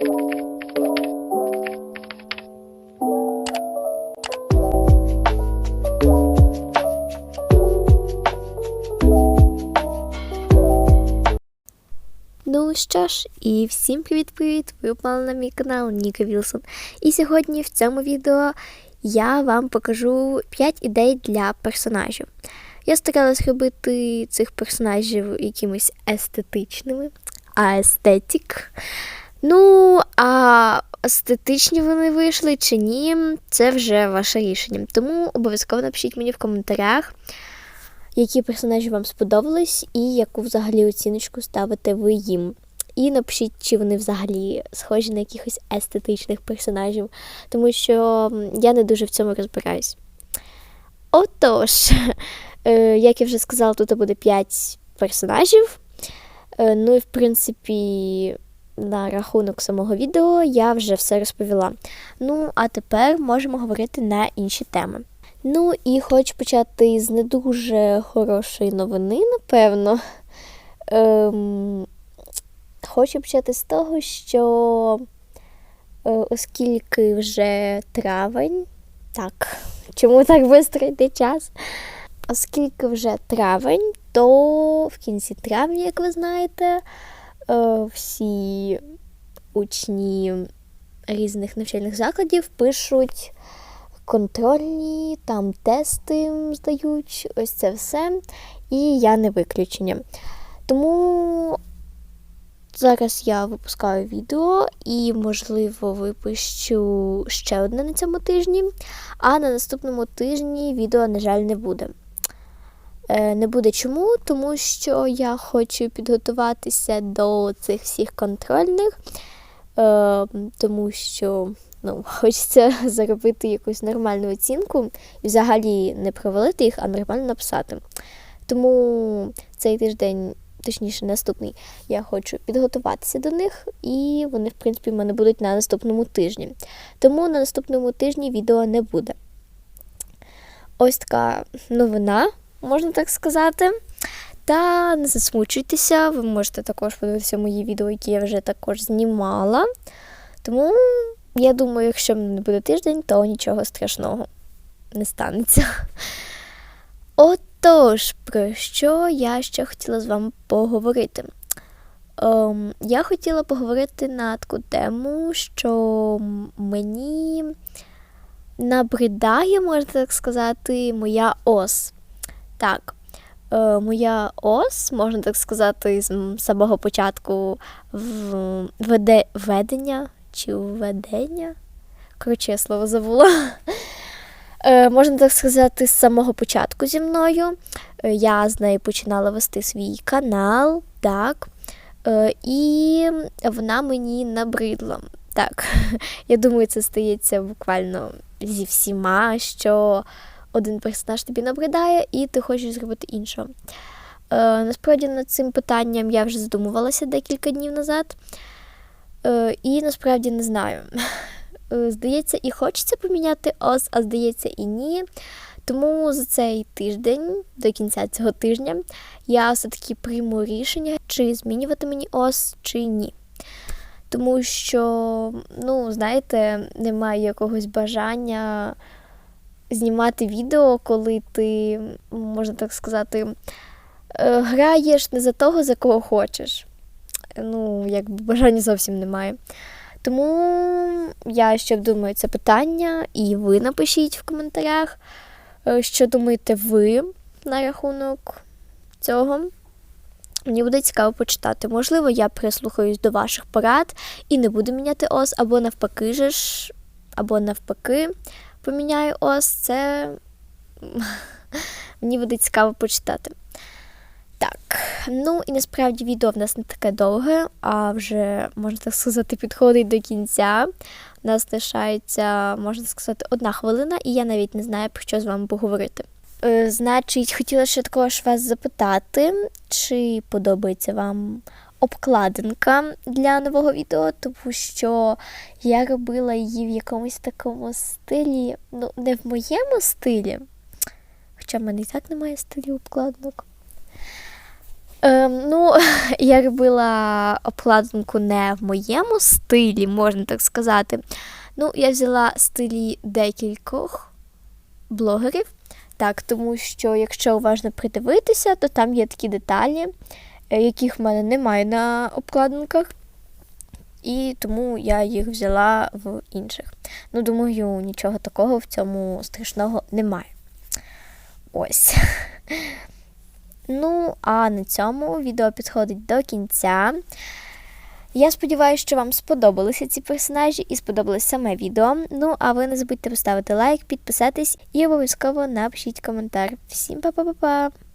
Ну що ж, і всім привіт-привіт! Ви попали на мій канал Ніка Вілсон. І сьогодні в цьому відео я вам покажу 5 ідей для персонажів. Я старалась робити цих персонажів якимись естетичними, а естетик. Ну, а естетичні вони вийшли чи ні, це вже ваше рішення. Тому обов'язково напишіть мені в коментарях, які персонажі вам сподобались, і яку взагалі оціночку ставите ви їм. І напишіть, чи вони взагалі схожі на якихось естетичних персонажів, тому що я не дуже в цьому розбираюсь. Отож, е, як я вже сказала, тут буде 5 персонажів. Е, Ну і в принципі, на рахунок самого відео я вже все розповіла. Ну, а тепер можемо говорити на інші теми. Ну і хочу почати з не дуже хорошої новини, напевно. Ем, хочу почати з того, що е, оскільки вже травень, так, чому так швидко йде час? Оскільки вже травень, то в кінці травня, як ви знаєте, всі учні різних навчальних закладів пишуть контрольні, там тести здають, ось це все. І я не виключення. Тому зараз я випускаю відео і, можливо, випущу ще одне на цьому тижні, а на наступному тижні відео, на жаль, не буде. Е, Не буде чому, тому що я хочу підготуватися до цих всіх контрольних, е, тому що ну, хочеться заробити якусь нормальну оцінку і взагалі не провалити їх, а нормально написати. Тому цей тиждень, точніше, наступний, я хочу підготуватися до них, і вони, в принципі, в мене будуть на наступному тижні. Тому на наступному тижні відео не буде. Ось така новина, можна так сказати. Та не засмучуйтеся, ви можете також подивитися мої відео, які я вже також знімала. Тому я думаю, якщо не буде тиждень, то нічого страшного не станеться. Отож, про що я ще хотіла з вами поговорити? Ем, я хотіла поговорити на таку тему, що мені набридає, можна так сказати, моя ос. Так, е, моя ос, можна так сказати, з самого початку веде, ведення чи введення. Коротше, я слово забула. Е, можна так сказати, з самого початку зі мною. Е, Я з нею починала вести свій канал, так. І вона мені набридла. Так, я думаю, це стається буквально зі всіма, що один персонаж тобі набридає, і ти хочеш зробити іншого. Е, насправді над цим питанням я вже задумувалася декілька днів назад. Е, і насправді не знаю. Е, Здається, і хочеться поміняти ос, а здається, і ні. Тому за цей тиждень, до кінця цього тижня, я все-таки прийму рішення, чи змінювати мені ос, чи ні. Тому що, ну, знаєте, немає якогось бажання знімати відео, коли ти, можна так сказати, е, граєш не за того, за кого хочеш. Ну, якби бажання зовсім немає. Тому я ще обдумаю це питання, і ви напишіть в коментарях, е, що думаєте ви на рахунок цього. Мені буде цікаво почитати. Можливо, я прислухаюсь до ваших порад і не буду міняти ос, або навпаки ж, або навпаки поміняю ос. Це мені буде цікаво почитати. Так, ну і насправді відео в нас не таке довге, а вже, можна так сказати, підходить до кінця. У нас лишається, можна сказати, одна хвилина, і я навіть не знаю, про що з вами поговорити. Е, значить, хотіла ще також вас запитати, чи подобається вам обкладинка для нового відео, тому що я робила її в якомусь такому стилі, ну, не в моєму стилі, хоча в мене і так немає стилю обкладинок. Ем, ну, я робила обкладинку не в моєму стилі, можна так сказати. Ну, я взяла стилі декількох блогерів. Так, тому що, якщо уважно придивитися, то там є такі деталі, яких в мене немає на обкладинках. І тому я їх взяла в інших. Ну, думаю, нічого такого в цьому страшного немає. Ось. Ну, а на цьому відео підходить до кінця. Я сподіваюся, що вам сподобалися ці персонажі і сподобалось саме відео. Ну, а ви не забудьте поставити лайк, підписатись і обов'язково напишіть коментар. Всім па-па-па-па!